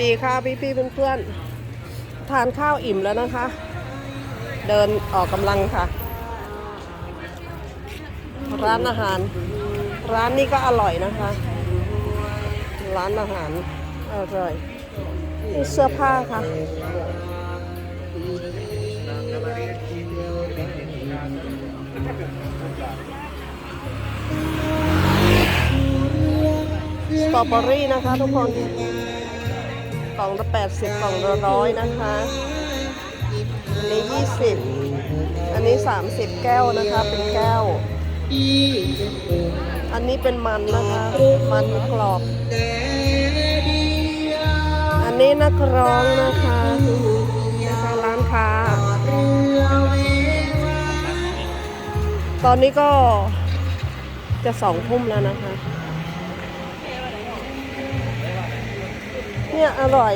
ดีค่ะพี่พี่ๆเพื่อนทานข้าวอิ่มแล้วนะคะ เดินออกกำลังค่ะ ร้านอาหาร ร้านนี้ก็อร่อยนะคะ ร้านอาหารอร่อยนี่เสื้อผ้าค่ะสตรอเบอรี่นะคะทุกคน กล่องละ80กล่องละร้อยนะคะ อันนี้20อันนี้30แก้วนะคะ เป็นแก้ว อันนี้เป็นมันนะคะ มันกรอบ อันนี้นักร้องนะคะนะคะร้านค้า ตอนนี้ก็จะสองทุ่มแล้วนะคะ เนี่ยอร่อย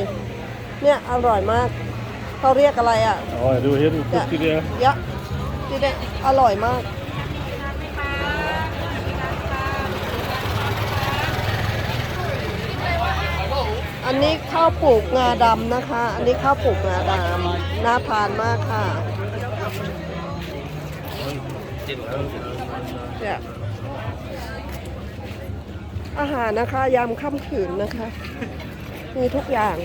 เนี่ยอร่อยมากเขาเรียกอะไรอะ Ja, du är helt เนี่ย duktig det. ยะที่เนี่ยอร่อยมาก อันนี้ข้าวปลูกงาดำนะคะ อันนี้ข้าวปลูกงาดำน่าทานมากค่ะเนี่ยอาหารนะคะยามค่ำคืนนะคะ มีทุกอย่าง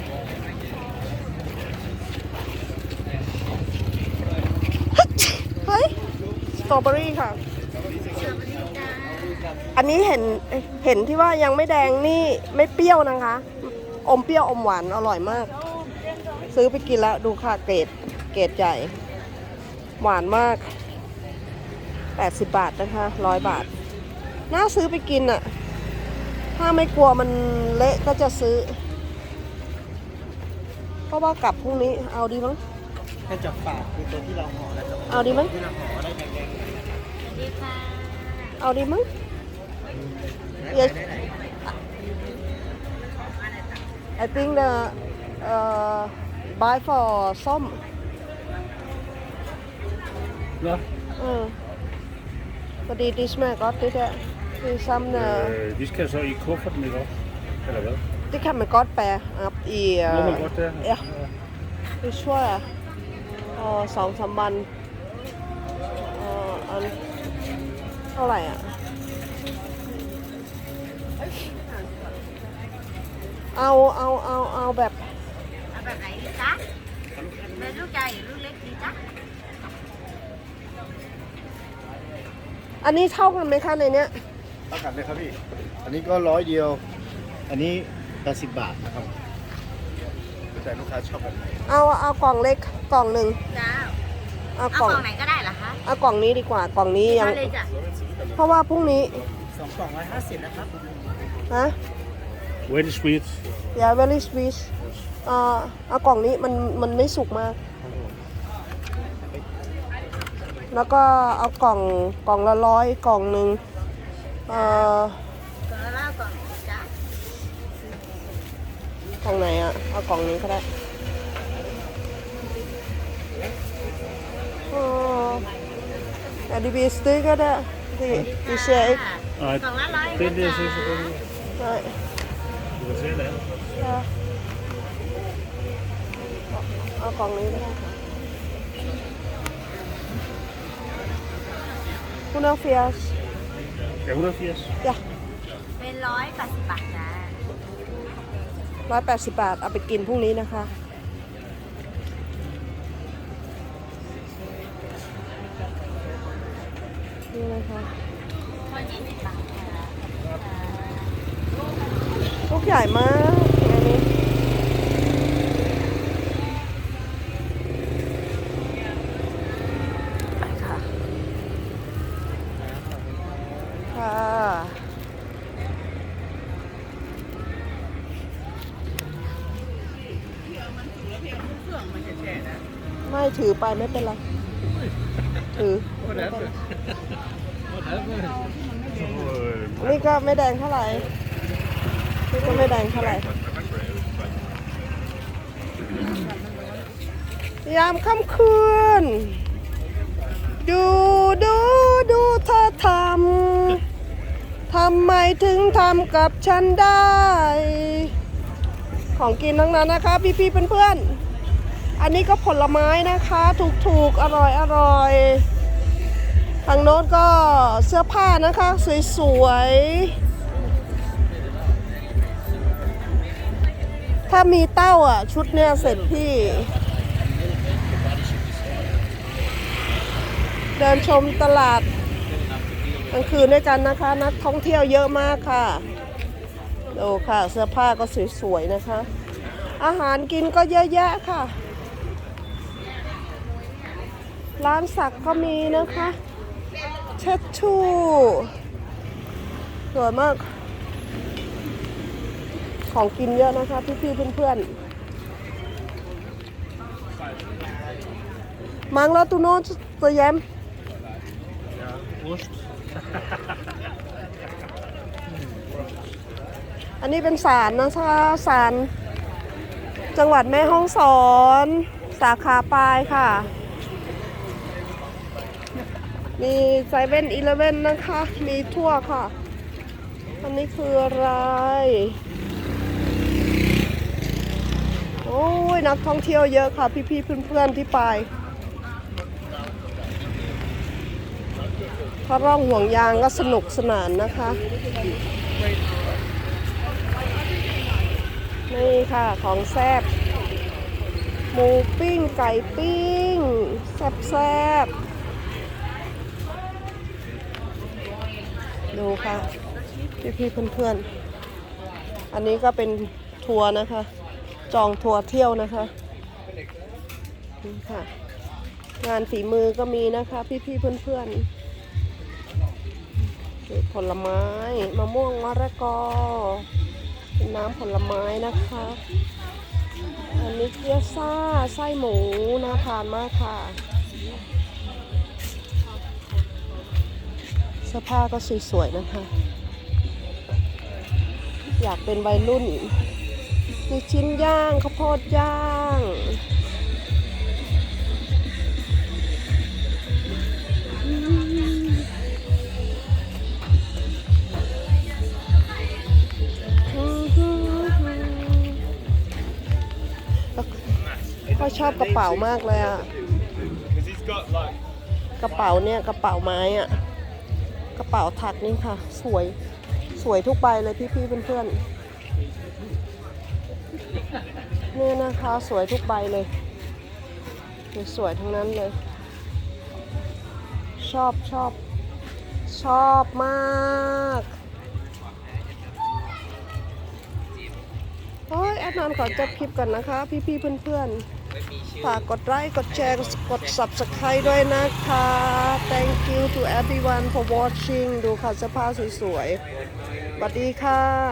เฮ้ย สตรอเบอรี่ค่ะ อันนี้เห็นเห็นที่ว่ายังไม่แดงนี่ไม่เปรี้ยวนะคะ อมเปรี้ยวอมหวานอร่อยมาก ซื้อไปกินแล้วดูค่ะเกรดเกรดใหญ่ หวานมาก 80 บาทนะคะร้อยบาท น่าซื้อไปกินอะถ้าไม่กลัวมันเละก็จะซื้อ เพราะว่ากลับพรุ่งนี้เอาดีมั้งถ้าจับปากคือตัวที่เราห่อแล้วจะเอาดีมั้งที่เราห่อได้แดงเอาดีมั้งๆ Yes. ได้ไหน I think the uh, buy for ส้ม Ja. เออพอดีดิสแม่ก็ติดอะมีซ้ำเนอะ Øh, de skal så i kufferten, ikke også? Eller hvad? ที่ kan man godt bære op i Må man uh, godt det? ja. det tror jeg og สองสามวันเอ่ออันเท่าไหร่อะเอาเอาเอาเอาแบบเอาแบบไหนดีจ๊ะเป็นลูกใหญ่หรือลูกเล็กดีจ๊ะอันนี้เท่ากันไหมคะในเนี้ยเท่ากันเลยครับพี่ อันนี้ก็ร้อยเดียว อันนี้ 80 บาทนะครับแต่ลูกค้าชอบแบบไหนเอาเอากล่องเล็กกล่องหนึ่งจ้าเอาเอากล่องของไหนก็ได้เหรอคะเอากล่องนี้ดีกว่ากล่องนี้ยัง มาเลยจ้ะเพราะว่าพรุ่งนี้สองกล่องร้อยห้าสิบนะครับนะ Very sweet. อย่า very sweet เอ่อเอากล่องนี้มันมันไม่สุกมาก แล้วก็เอากล่องกล่องละร้อยกล่องหนึ่งเอ่อ กล่องไหนอะ เอากล่องนี้ก็ได้เอออะดีบีสติ๊กก็ได้ดีดีเชค Nej, กล่องละร้อย det er det, jeg นะ synes, จ๊ะ selvfølgelig. ได้ Du kan se det andet. ค่ะเอากล่องนี้ก็ได้ค่ะคุณเอาเฟียส Ja, 180. จ้ะเป็นร้อยแปดสิบบาทจ้ะ ร้อยแปดสิบบาท เอาไปกินพรุ่งนี้นะคะ นี่นะคะร้อยยี่สิบบาทจ้ะลูกใหญ่มากอันนี้ไปค่ะ ค่ะ ไม่ ถือไปไม่เป็นไรถือไม่เป็นไรอันนี่ก็ไม่แดงเท่าไหร่นี่ก็ไม่แดงเท่าไหร่ยามค่ำคืน ดูดูดูเธอทำ ทำไมถึงทำกับฉันได้ขของกินทั้งนั้นนะคะ พี่ๆเพื่อนๆ อันนี้ก็ผลไม้นะคะ ถูกๆ อร่อยอร่อยทางโน้นก็เสื้อผ้านะคะ สวยๆ ถ้ามีเต้าอะ ชุดเนี้ยเสร็จพี่ เดินชมตลาดกลางคืนด้วยกันนะคะ นักท่องเที่ยวเยอะมากค่ะดูค่ะ เสื้อผ้าก็สวยๆนะคะ อาหารกินก็เยอะแยะค่ะ ร้านสักก็มีนะคะเช็ดชู่สวยมาก ของกินเยอะนะคะ พี่ๆเพื่อนๆ มังแล้วตูโน่ตัวแย้ม อันนี้เป็นศาลนะคะศาลจังหวัดแม่ฮ่องสอน สาขาปลายค่ะ มีไซเว่นอีเลเว่นนะคะ มีทั่วค่ะ อันนี้คืออะไร โอ้ย นักท่องเที่ยวเยอะค่ะ พี่ๆเพื่อนๆที่ไปถ้าร่องห่วงยางก็สนุกสนานนะคะ นี่ค่ะของแซบหมูปิ้งไก่ปิ้ง แซบแซบ ดูค่ะพี่พี่ๆเพื่อนๆ อันนี้ก็เป็นทัวร์นะคะ จองทัวร์เที่ยวนะคะนี่ค่ะ งานฝีมือก็มีนะคะพี่พี่ๆเพื่อนๆผลไม้มะม่วงมะระกอเป็นน้ำผลไม้นะคะ อันนี้เกี๊ยวซ่าไส้หมูน่าทานมากค่ะ สื้อผ้าก็สวยๆนะคะ อยากเป็นวัยรุ่น มีชิ้นย่างข้าวโพดย่าง ก็ชอบกระเป๋ามากเลยอะ กระเป๋าเนี่ย กระเป๋าไม้อะกระ เป๋าถักนี่ค่ะ สวยสวยทุกใบเลยพี่ๆเพื่อนๆเนี่ยนะคะ สวยทุกใบเลย สวยๆทั้งนั้นเลย ชอบชอบชอบมากโอ้ยแอดนอนขอจบคลิปก่อนนะคะ พี่ๆเพื่อนๆ ฝากกดไลค์กดแชร์กด subscribe ด้วยนะคะ thank you to everyone for watching ดูค่ะเสื้อผ้าสวยๆสวัสดีค่ะ